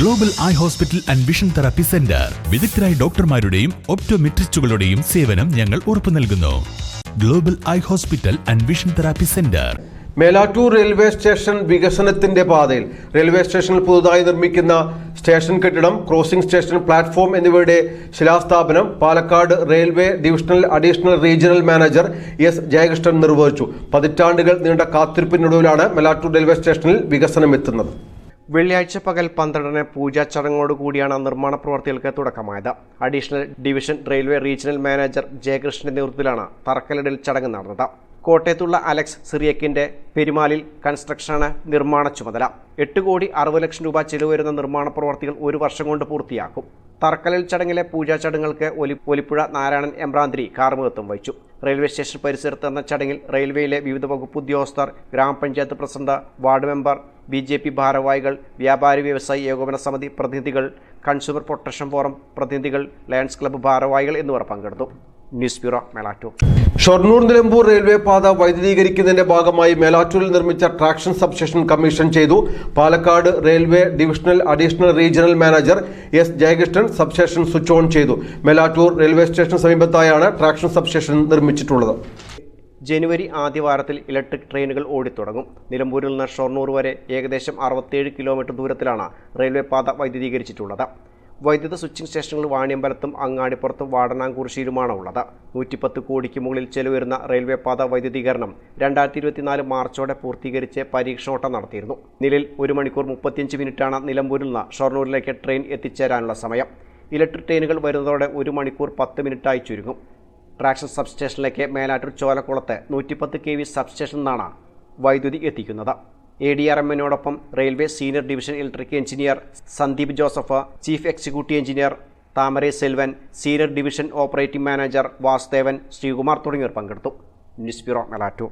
Global eye hospital and vision therapy centre വിദഗ്ധരായ ഡോക്ടർമാരുടെയും ഒപ്റ്റോമെട്രിസ്റ്റുകളുടെയും സേവനം ഞങ്ങൾ ഉറപ്പു നൽകുന്നു. Global eye hospital and vision therapy centre Melattur railway station വികസനത്തിന്റെ പാതയിൽ റെയിൽവേ സ്റ്റേഷനിൽ പുതുതായി നിർമ്മിക്കുന്ന സ്റ്റേഷൻ കെട്ടിടം ക്രോസിംഗ് സ്റ്റേഷൻ പ്ലാറ്റ്ഫോം എന്നിവയുടെ ശിലാസ്ഥാപനം Palakkad railway divisional additional regional manager S Jayakrishnan നിർവഹിച്ചു. പതിറ്റാണ്ടുകൾ നീണ്ട കാത്തിരിപ്പിനൊടുവിലാണ് മേലാറ്റൂർ റെയിൽവേ സ്റ്റേഷനിൽ വികസനം എത്തുന്നത് വെള്ളിയാഴ്ച പകൽ പന്ത്രണ്ടിന് പൂജാ ചടങ്ങോടുകൂടിയാണ് നിർമ്മാണ പ്രവർത്തികൾക്ക് തുടക്കമായത്. Additional division railway regional manager ജയകൃഷ്ണന്റെ നേതൃത്വത്തിലാണ് തറക്കല്ലിടൽ ചടങ്ങ് നടന്നത്. കോട്ടയത്തുള്ള അലക്സ് സിറിയക്കിന്റെ പെരുമാലിൽ കൺസ്ട്രക്ഷനാണ് നിർമ്മാണ ചുമതല. എട്ട് കോടി അറുപത് ലക്ഷം രൂപ ചെലവ് വരുന്ന നിർമ്മാണ പ്രവർത്തികൾ ഒരു വർഷം കൊണ്ട് പൂർത്തിയാക്കും. തറക്കല്ലിൽ ചടങ്ങിലെ പൂജാ ചടങ്ങുകൾക്ക് ഒലി ഒലിപ്പുഴ നാരായണൻ എംബ്രാന്തിരി കാർമുഖത്വം വഹിച്ചു. റെയിൽവേ സ്റ്റേഷൻ പരിസരത്ത് എന്ന ചടങ്ങിൽ റെയിൽവേയിലെ വിവിധ വകുപ്പ് ഉദ്യോഗസ്ഥർ ഗ്രാമപഞ്ചായത്ത് president ward member B J P ഭാരവാഹികൾ വ്യാപാരി വ്യവസായി ഏകോപന സമിതി പ്രതിനിധികൾ കൺസ്യൂമർ പ്രൊട്ടക്ഷൻ ഫോറം പ്രതിനിധികൾ ലയൺസ് ക്ലബ്ബ് ഭാരവാഹികൾ എന്നിവർ പങ്കെടുത്തു. News bureau Melattur. Shoranur Nilambur railway പാത വൈദ്യുതീകരിക്കുന്നതിന്റെ ഭാഗമായി മേലാറ്റൂരിൽ നിർമ്മിച്ച ട്രാക്ഷൻ സബ്സ്റ്റേഷൻ കമ്മീഷൻ ചെയ്തു. Palakkad railway divisional additional regional manager S Jayakrishnan substation switch on ചെയ്തു. മേലാറ്റൂർ റെയിൽവേ സ്റ്റേഷൻ സമീപത്തായാണ് ട്രാക്ഷൻ സബ്സ്റ്റേഷൻ നിർമ്മിച്ചിട്ടുള്ളത്. ജനുവരി ആദ്യവാരത്തിൽ ഇലക്ട്രിക് ട്രെയിനുകൾ ഓടിത്തുടങ്ങും. നിലമ്പൂരിൽ നിന്ന് ഷൊർണൂർ വരെ ഏകദേശം അറുപത്തേഴ് കിലോമീറ്റർ ദൂരത്തിലാണ് റെയിൽവേ പാത വൈദ്യുതീകരിച്ചിട്ടുള്ളത്. വൈദ്യുത സ്വിച്ചിംഗ് സ്റ്റേഷനുകൾ വാണിയമ്പലത്തും അങ്ങാടിപ്പുറത്തും വാടനാംകുറിശ്ശിയിലുമാണ് ഉള്ളത്. നൂറ്റിപ്പത്ത് കോടിക്ക് മുകളിൽ ചെലവരുന്ന റെയിൽവേ പാത വൈദ്യുതീകരണം രണ്ടായിരത്തി ഇരുപത്തിനാല് മാർച്ചോടെ പൂർത്തീകരിച്ച് പരീക്ഷണോട്ടം നടത്തിയിരുന്നു. നിലയിൽ ഒരു മണിക്കൂർ മുപ്പത്തിയഞ്ച് മിനിറ്റാണ് നിലമ്പൂരിൽ നിന്ന് ഷൊർണൂരിലേക്ക് ട്രെയിൻ എത്തിച്ചേരാനുള്ള സമയം. ഇലക്ട്രിക് ട്രെയിനുകൾ വരുന്നതോടെ ഒരു മണിക്കൂർ പത്ത് മിനിറ്റായി ചുരുങ്ങും. ട്രാക്ഷൻ സബ്സ്റ്റേഷനിലേക്ക് മേലാറ്റൂർ ചോലക്കുളത്ത് നൂറ്റിപ്പത്ത് കെ വി സബ്സ്റ്റേഷനിൽ നിന്നാണ് വൈദ്യുതി എത്തിക്കുന്നത്. A D R എമ്മിനോടൊപ്പം railway senior division electric engineer Sandeep Joseph chief executive engineer Thamarai Selvan senior division operating manager Vasudevan Sreekumar തുടങ്ങിയവർ പങ്കെടുത്തു. News bureau Melattur.